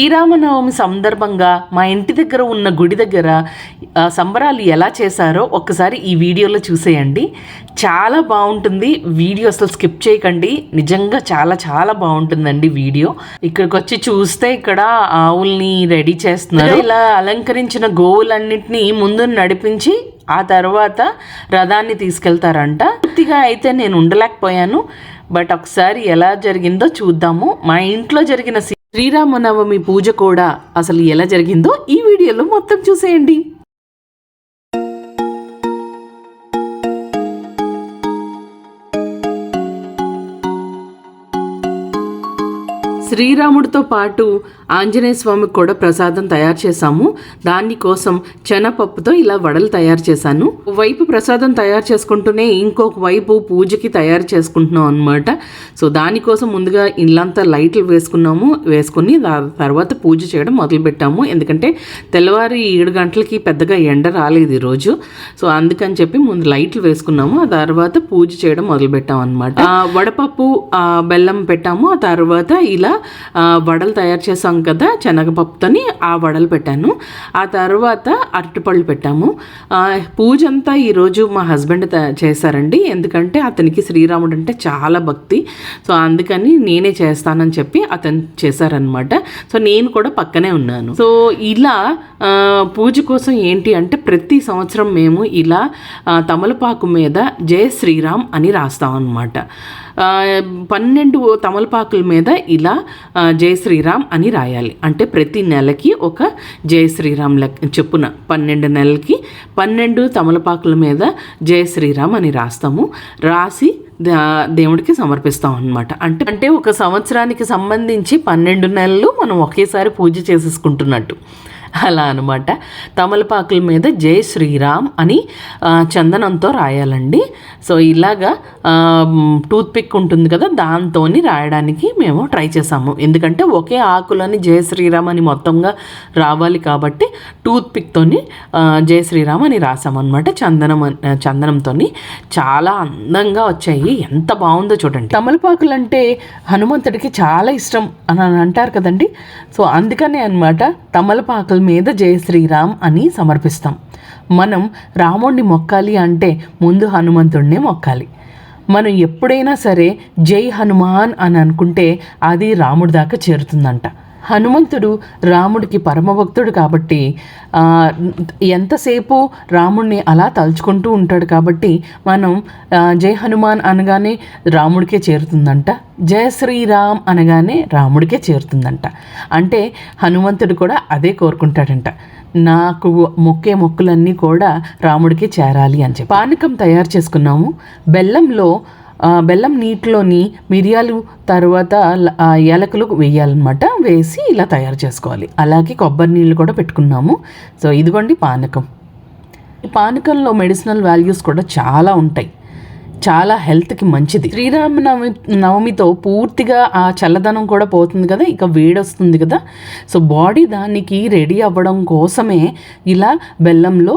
శ్రీరామనవమి సందర్భంగా మా ఇంటి దగ్గర ఉన్న గుడి దగ్గర సంబరాలు ఎలా చేశారో ఒక్కసారి ఈ వీడియోలో చూసేయండి. చాలా బాగుంటుంది. వీడియో అసలు స్కిప్ చేయకండి. నిజంగా చాలా చాలా బాగుంటుందండి వీడియో. ఇక్కడికి వచ్చి చూస్తే ఇక్కడ ఆవుల్ని రెడీ చేస్తున్నారు. ఇలా అలంకరించిన గోవులన్నింటినీ ముందు నడిపించి ఆ తర్వాత రథాన్ని తీసుకెళ్తారంట. పూర్తిగా అయితే నేను ఉండలేకపోయాను. బట్ ఒకసారి ఎలా జరిగిందో చూద్దాము. మా ఇంట్లో జరిగిన శ్రీరామనవమి పూజ కూడా అసలు ఎలా జరిగిందో ఈ వీడియోలో మొత్తం చూసేయండి. శ్రీరాముడితో పాటు ఆంజనేయ స్వామికి కూడా ప్రసాదం తయారు చేశాము. దానికోసం శనపప్పుతో ఇలా వడలు తయారు చేశాను. వైపు ప్రసాదం తయారు చేసుకుంటూనే ఇంకొక వైపు పూజకి తయారు చేసుకుంటున్నాం అనమాట సో దానికోసం ముందుగా ఇల్లంతా లైట్లు వేసుకున్నాము. వేసుకుని దా- తర్వాత పూజ చేయడం మొదలుపెట్టాము. ఎందుకంటే తెల్లవారి ఏడు గంటలకి పెద్దగా ఎండ రాలేదు ఈరోజు. సో అందుకని చెప్పి ముందు లైట్లు వేసుకున్నాము. ఆ తర్వాత పూజ చేయడం మొదలుపెట్టాం అనమాట వడపప్పు బెల్లం పెట్టాము. ఆ తర్వాత ఇలా వడలు తయారు చేసాం కదా శనగపప్పుతోని ఆ వడలు పెట్టాను. ఆ తర్వాత అరటిపళ్ళు పెట్టాము. పూజ అంతా ఈరోజు మా హస్బెండ్ త- చేశారండి. ఎందుకంటే అతనికి శ్రీరాముడు అంటే చాలా భక్తి. సో అందుకని నేనే చేస్తానని చెప్పి అతను చేశారనమాట సో నేను కూడా పక్కనే ఉన్నాను. సో ఇలా పూజ కోసం ఏంటి అంటే ప్రతి సంవత్సరం మేము ఇలా తమలపాకు మీద జై శ్రీరామ్ అని రాస్తాం అనమాట పన్నెండు తమలపాకుల మీద ఇలా జై శ్రీరామ్ అని రాయాలి. అంటే ప్రతి నెలకి ఒక జై శ్రీరామ్ లెక్క చెప్పున పన్నెండు నెలలకి పన్నెండు తమలపాకుల మీద జై శ్రీరామ్ అని రాస్తాము. రాసి దేవుడికి సమర్పిస్తాం అనమాట అంటే అంటే ఒక సంవత్సరానికి సంబంధించి పన్నెండు నెలలు మనం ఒకేసారి పూజ చేసేసుకుంటున్నట్టు. అలా అనమాట తమలపాకుల మీద జై శ్రీరామ్ అని చందనంతో రాయాలండి. సో ఇలాగా టూత్పిక్ ఉంటుంది కదా దాంతో రాయడానికి మేము ట్రై చేసాము. ఎందుకంటే ఒకే ఆకులని జై శ్రీరామ్ అని మొత్తంగా రావాలి కాబట్టి టూత్పిక్తోని జై శ్రీరామ్ అని రాసామన్నమాట. చందనం చందనంతో చాలా అందంగా వచ్చాయి. ఎంత బాగుందో చూడండి. తమలపాకులు అంటే హనుమంతుడికి చాలా ఇష్టం అని అంటారు కదండి. సో అందుకనే అనమాట తమలపాకులు మీద జై శ్రీరామ్ అని సమర్పిస్తాం. మనం రాముణ్ణి మొక్కాలి అంటే ముందు హనుమంతుడినే మొక్కాలి. మనం ఎప్పుడైనా సరే జై హనుమాన్ అని అనుకుంటే అది రాముడి దాకా చేరుతుందంట. హనుమంతుడు రాముడికి పరమభక్తుడు కాబట్టి ఎంతసేపు రాముడిని అలా తలుచుకుంటూ ఉంటాడు కాబట్టి మనం జై హనుమాన్ అనగానే రాముడికే చేరుతుందంట జయ శ్రీరామ్ అనగానే రాముడికే చేరుతుందంట. అంటే హనుమంతుడు కూడా అదే కోరుకుంటాడంట నాకు మొక్కే మొక్కులన్నీ కూడా రాముడికి చేరాలి అని చెప్పి. పానకం తయారు చేసుకున్నాము బెల్లంలో బెల్లం నీటిలోని మిరియాలు తర్వాత ఏలకులు వేయాలన్నమాట. వేసి ఇలా తయారు చేసుకోవాలి. అలాగే కొబ్బరి నీళ్ళు కూడా పెట్టుకున్నాము. సో ఇదిగోండి పానకం. ఈ పానకంలో మెడిసినల్ వాల్యూస్ కూడా చాలా ఉంటాయి. చాలా హెల్త్కి మంచిది. శ్రీరామనవమి నవమితో పూర్తిగా ఆ చల్లదనం కూడా పోతుంది కదా ఇక వేడొస్తుంది కదా. సో బాడీ దానికి రెడీ అవ్వడం కోసమే ఇలా బెల్లంలో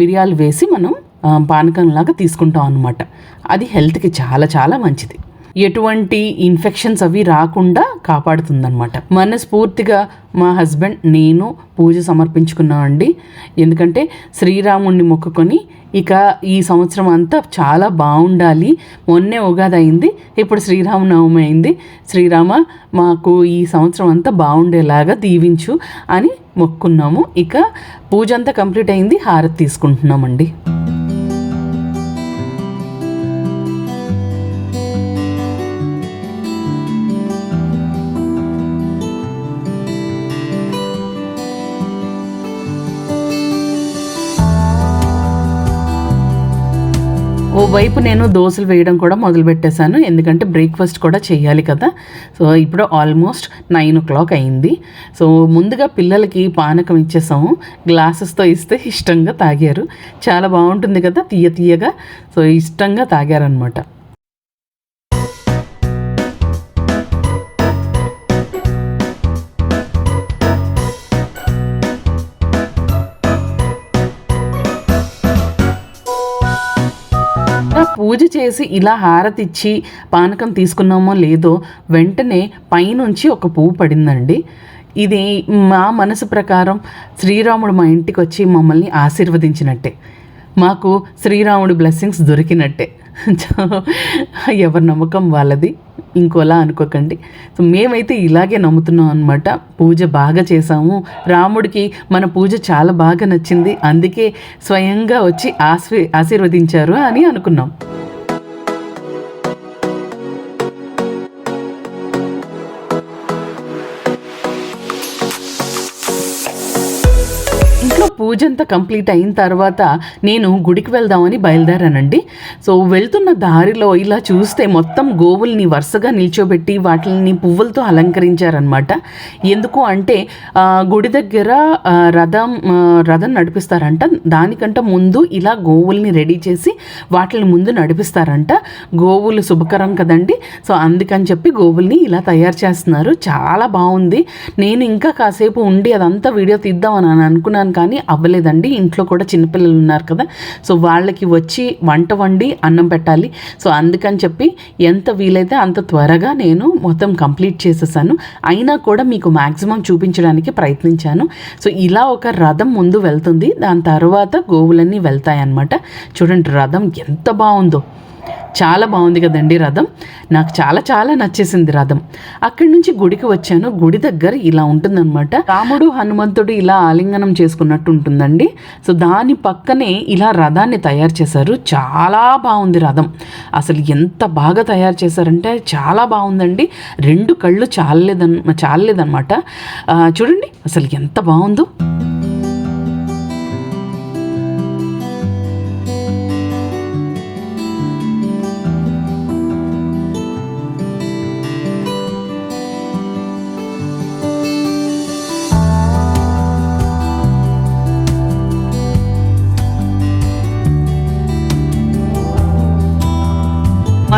మిరియాలు వేసి మనం పానకంలాగా తీసుకుంటాం అనమాట అది హెల్త్కి చాలా చాలా మంచిది. ఎటువంటి ఇన్ఫెక్షన్స్ అవి రాకుండా కాపాడుతుందన్నమాట. మనస్ఫూర్తిగా మా హస్బెండ్ నేను పూజ సమర్పించుకున్నామండి ఎందుకంటే శ్రీరాముణ్ణి మొక్కుకొని ఇక ఈ సంవత్సరం అంతా చాలా బాగుండాలి. మొన్నే ఉగాది అయింది ఇప్పుడు శ్రీరామనవమి అయింది. శ్రీరామ మాకు ఈ సంవత్సరం అంతా బాగుండేలాగా దీవించు అని మొక్కున్నాము. ఇక పూజ అంతా కంప్లీట్ అయింది హారతి తీసుకుంటున్నామండి. ఓ వైపు నేను దోశలు వేయడం కూడా మొదలు పెట్టేశాను ఎందుకంటే బ్రేక్ఫాస్ట్ కూడా చేయాలి కదా. సో ఇప్పుడు ఆల్మోస్ట్ నైన్ ఓ క్లాక్ అయింది. సో ముందుగా పిల్లలకి పానకం ఇచ్చేసాము. గ్లాసెస్తో ఇస్తే ఇష్టంగా తాగారు. చాలా బాగుంటుంది కదా తీయ తీయగా. సో ఇష్టంగా తాగారనమాట పూజ చేసి ఇలా హారతిచ్చి పానకం తీసుకున్నామో లేదో వెంటనే పైనుంచి ఒక పువ్వు పడిందండి. ఇది మా మనసు ప్రకారం శ్రీరాముడు మా ఇంటికి వచ్చి మమ్మల్ని ఆశీర్వదించినట్టే. మాకు శ్రీరాముడి బ్లెస్సింగ్స్ దొరికినట్టే. ఎవరి నమ్మకం వాళ్ళది? ఇంకోలా అనుకోకండి. సో మేమైతే ఇలాగే నమ్ముతున్నాం అనమాట పూజ బాగా చేసాము రాముడికి మన పూజ చాలా బాగా నచ్చింది. అందుకే స్వయంగా వచ్చి ఆశీ ఆశీర్వదించారు అని అనుకున్నాం. పూజ అంతా కంప్లీట్ అయిన తర్వాత నేను గుడికి వెళ్దామని బయలుదేరానండి. సో వెళ్తున్న దారిలో ఇలా చూస్తే మొత్తం గోవుల్ని వరుసగా నిల్చోబెట్టి వాటిని పువ్వులతో అలంకరించారనమాట ఎందుకు అంటే గుడి దగ్గర రథం రథం నడిపిస్తారంట. దానికంటే ముందు ఇలా గోవుల్ని రెడీ చేసి వాటిని ముందు నడిపిస్తారంట. గోవులు శుభకరం కదండి. సో అందుకని చెప్పి గోవుల్ని ఇలా తయారు చేస్తున్నారు. చాలా బాగుంది. నేను ఇంకా కాసేపు ఉండి అదంతా వీడియో తీద్దామని అని అనుకున్నాను కానీ అవ్వలేదండి. ఇంట్లో కూడా చిన్నపిల్లలు ఉన్నారు కదా. సో వాళ్ళకి వచ్చి వంట వండి అన్నం పెట్టాలి. సో అందుకని చెప్పి ఎంత వీలైతే అంత త్వరగా నేను మొత్తం కంప్లీట్ చేసేసాను. అయినా కూడా మీకు మ్యాక్సిమం చూపించడానికి ప్రయత్నించాను. సో ఇలా ఒక రథం ముందు వెళ్తుంది. దాని తర్వాత గోవులన్నీ వెళ్తాయి అన్నమాట చూడండి రథం ఎంత బాగుందో. చాలా బాగుంది కదండి రథం. నాకు చాలా చాలా నచ్చేసింది రథం. అక్కడి నుంచి గుడికి వచ్చాను. గుడి దగ్గర ఇలా ఉంటుందన్నమాట. రాముడు హనుమంతుడు ఇలా ఆలింగనం చేసుకున్నట్టు ఉంటుందండి. సో దాని పక్కనే ఇలా రథాన్ని తయారు చేశారు. చాలా బాగుంది రథం. అసలు ఎంత బాగా తయారు చేశారంటే చాలా బాగుందండి. రెండు కళ్ళు చాలలేదన్ చాలలేదన్నమాట. చూడండి. అసలు ఎంత బాగుందో.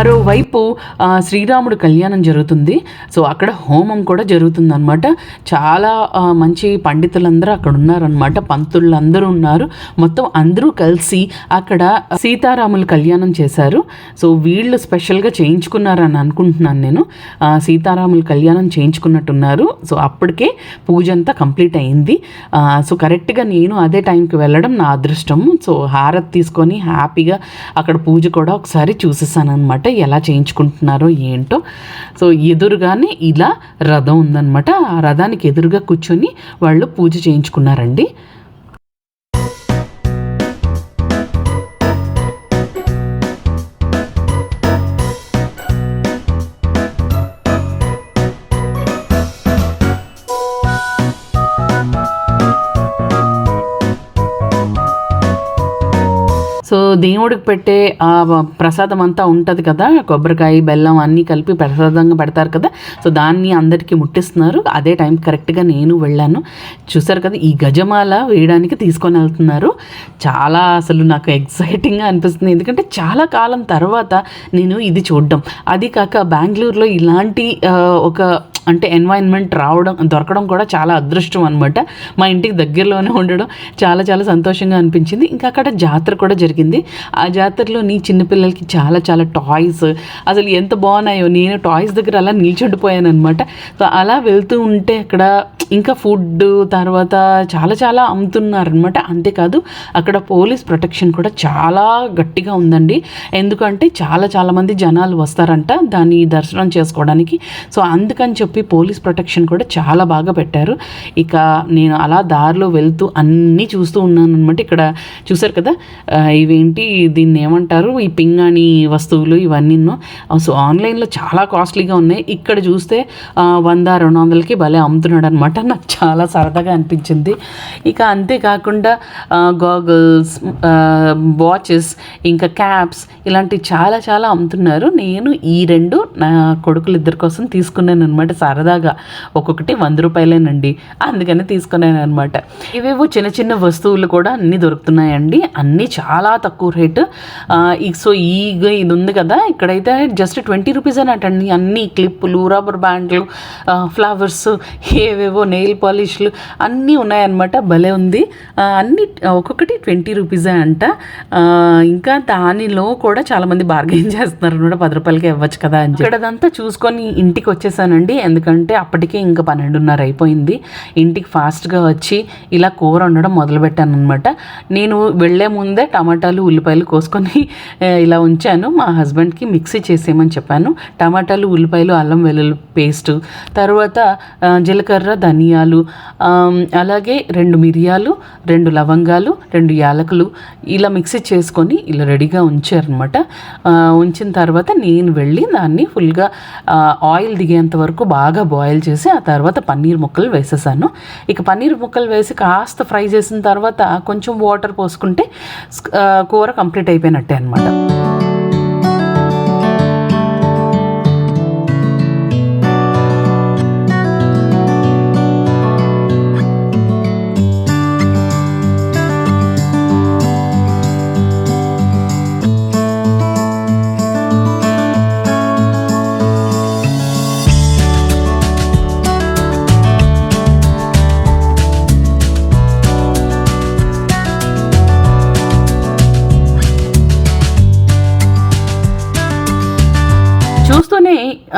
మరోవైపు శ్రీరాముడు కళ్యాణం జరుగుతుంది. సో అక్కడ హోమం కూడా జరుగుతుంది అనమాట చాలా మంచి పండితులందరూ అక్కడ ఉన్నారనమాట పంతులు అందరూ ఉన్నారు. మొత్తం అందరూ కలిసి అక్కడ సీతారాములు కళ్యాణం చేశారు. సో వీళ్ళు స్పెషల్గా చేయించుకున్నారని అనుకుంటున్నాను నేను. సీతారాములు కళ్యాణం చేయించుకున్నట్టున్నారు. సో అప్పటికే పూజ అంతా కంప్లీట్ అయింది. సో కరెక్ట్గా నేను అదే టైంకి వెళ్ళడం నా అదృష్టం సో హారతి తీసుకొని హ్యాపీగా అక్కడ పూజ కూడా ఒకసారి చూసేసాను అనమాట ఎలా చేయించుకుంటున్నారో ఏంటో. సో ఎదురుగానే ఇలా రథం ఉందన్నమాట. ఆ రథానికి ఎదురుగా కూర్చొని వాళ్ళు పూజ చేయించుకున్నారండి. సో దేవుడికి పెట్టే ఆ ప్రసాదం అంతా ఉంటుంది కదా కొబ్బరికాయ బెల్లం అన్నీ కలిపి ప్రసాదంగా పెడతారు కదా. సో దాన్ని అందరికీ ముట్టిస్తున్నారు. అదే టైం కరెక్ట్గా నేను వెళ్ళాను. చూసారు కదా ఈ గజమాల వేయడానికి తీసుకొని వెళ్తున్నారు. చాలా అసలు నాకు ఎగ్జైటింగ్గా అనిపిస్తుంది. ఎందుకంటే చాలా కాలం తర్వాత నేను ఇది చూడడం. అది కాక బెంగళూరులో ఇలాంటి ఒక అంటే ఎన్వైర్న్మెంట్ రావడం దొరకడం కూడా చాలా అదృష్టం అనమాట మా ఇంటికి దగ్గరలోనే ఉండడం చాలా చాలా సంతోషంగా అనిపించింది. ఇంకా అక్కడ జాతర కూడా జరిగింది. ఆ జాతరలో నీ చిన్నపిల్లలకి చాలా చాలా టాయ్స్ అసలు ఎంత బాగున్నాయో. నేను టాయ్స్ దగ్గర అలా నిల్చుండిపోయాను అనమాట సో అలా వెళ్తూ ఉంటే అక్కడ ఇంకా ఫుడ్ తర్వాత చాలా చాలా అమ్ముతున్నారనమాట అంతేకాదు అక్కడ పోలీస్ ప్రొటెక్షన్ కూడా చాలా గట్టిగా ఉందండి. ఎందుకంటే చాలా చాలామంది జనాలు వస్తారంట దాన్ని దర్శనం చేసుకోవడానికి. సో అందుకని చెప్పి పోలీస్ ప్రొటెక్షన్ కూడా చాలా బాగా పెట్టారు. ఇక నేను అలా దారిలో వెళ్తూ అన్నీ చూస్తూ ఉన్నాను అనమాట ఇక్కడ చూసారు కదా? ఇవేంటి? దీన్ని ఏమంటారు? ఈ పింగాణి వస్తువులు ఇవన్నీ సో ఆన్లైన్లో చాలా కాస్ట్లీగా ఉన్నాయి. ఇక్కడ చూస్తే వంద రెండు వందలకి భలే అమ్ముతున్నాడు అనమాట నాకు చాలా సరదాగా అనిపించింది. ఇక అంతేకాకుండా గాగుల్స్ వాచెస్ ఇంకా క్యాప్స్ ఇలాంటివి చాలా చాలా అమ్ముతున్నారు. నేను ఈ రెండు నా కొడుకులు ఇద్దరి కోసం తీసుకున్నాను అనమాట సరదాగా ఒక్కొక్కటి వంద రూపాయలేనండి. అందుకని తీసుకున్నాను అనమాట ఇవేవో చిన్న చిన్న వస్తువులు కూడా అన్నీ దొరుకుతున్నాయండి. అన్నీ చాలా తక్కువ రేటు. సో ఈ ఇది ఉంది కదా. ఇక్కడైతే జస్ట్ ట్వంటీ రూపీస్ అని అటండి అన్ని క్లిప్పులు రబ్బర్ బ్యాండ్లు ఫ్లవర్స్ ఏవేవో నెయిల్ పాలిష్లు అన్నీ ఉన్నాయన్నమాట. భలే ఉంది. అన్ని ఒక్కొక్కటి ట్వంటీ రూపీసే అంట. ఇంకా దానిలో కూడా చాలామంది బార్గెన్ చేస్తున్నారు అనమాట పది రూపాయలకి ఇవ్వచ్చు కదా అని చెప్పి. ఇక్కడ చూసుకొని ఇంటికి వచ్చేసానండి. ఎందుకంటే అప్పటికే ఇంకా పన్నెండున్నర అయిపోయింది. ఇంటికి ఫాస్ట్గా వచ్చి ఇలా కూర వండడం మొదలుపెట్టాను అనమాట నేను వెళ్ళే ముందే టమాటాలు ఉల్లిపాయలు కోసుకొని ఇలా ఉంచాను. మా హస్బెండ్కి మిక్సీ చేసేయమని చెప్పాను. టమాటాలు ఉల్లిపాయలు అల్లం వెల్లుల్లి పేస్ట్ తర్వాత జీలకర్ర ధనియాలు అలాగే రెండు మిరియాలు రెండు లవంగాలు రెండు యాలకులు ఇలా మిక్సీ చేసుకొని ఇలా రెడీగా ఉంచారనమాట ఉంచిన తర్వాత నేను వెళ్ళి దాన్ని ఫుల్గా ఆయిల్ దిగేంత వరకు బాగా బాగా బాయిల్ చేసి ఆ తర్వాత పన్నీర్ ముక్కలు వేసేసాను. ఇక పన్నీర్ ముక్కలు వేసి కాస్త ఫ్రై చేసిన తర్వాత కొంచెం వాటర్ పోసుకుంటే కూర కంప్లీట్ అయిపోయినట్టే అనమాట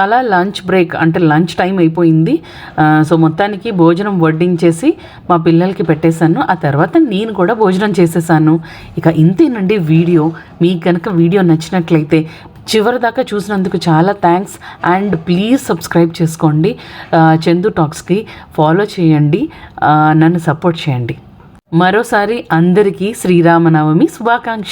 చూస్తూనే లంచ్ బ్రేక్ అంటే లంచ్ టైం అయిపోయింది. సో మొత్తానికి భోజనం వడ్డించేసి మా పిల్లలకి పెట్టేశాను. ఆ తర్వాత నేను కూడా భోజనం చేసేసాను ఇక ఇంతేనండి వీడియో. మీకు కనుక వీడియో నచ్చినట్లయితే చివరి దాకా చూసినందుకు చాలా థ్యాంక్స్. అండ్ ప్లీజ్ సబ్స్క్రైబ్ చేసుకోండి. చందు టాక్స్కి ఫాలో చేయండి. నన్ను సపోర్ట్ చేయండి. మరోసారి అందరికీ శ్రీరామనవమి శుభాకాంక్ష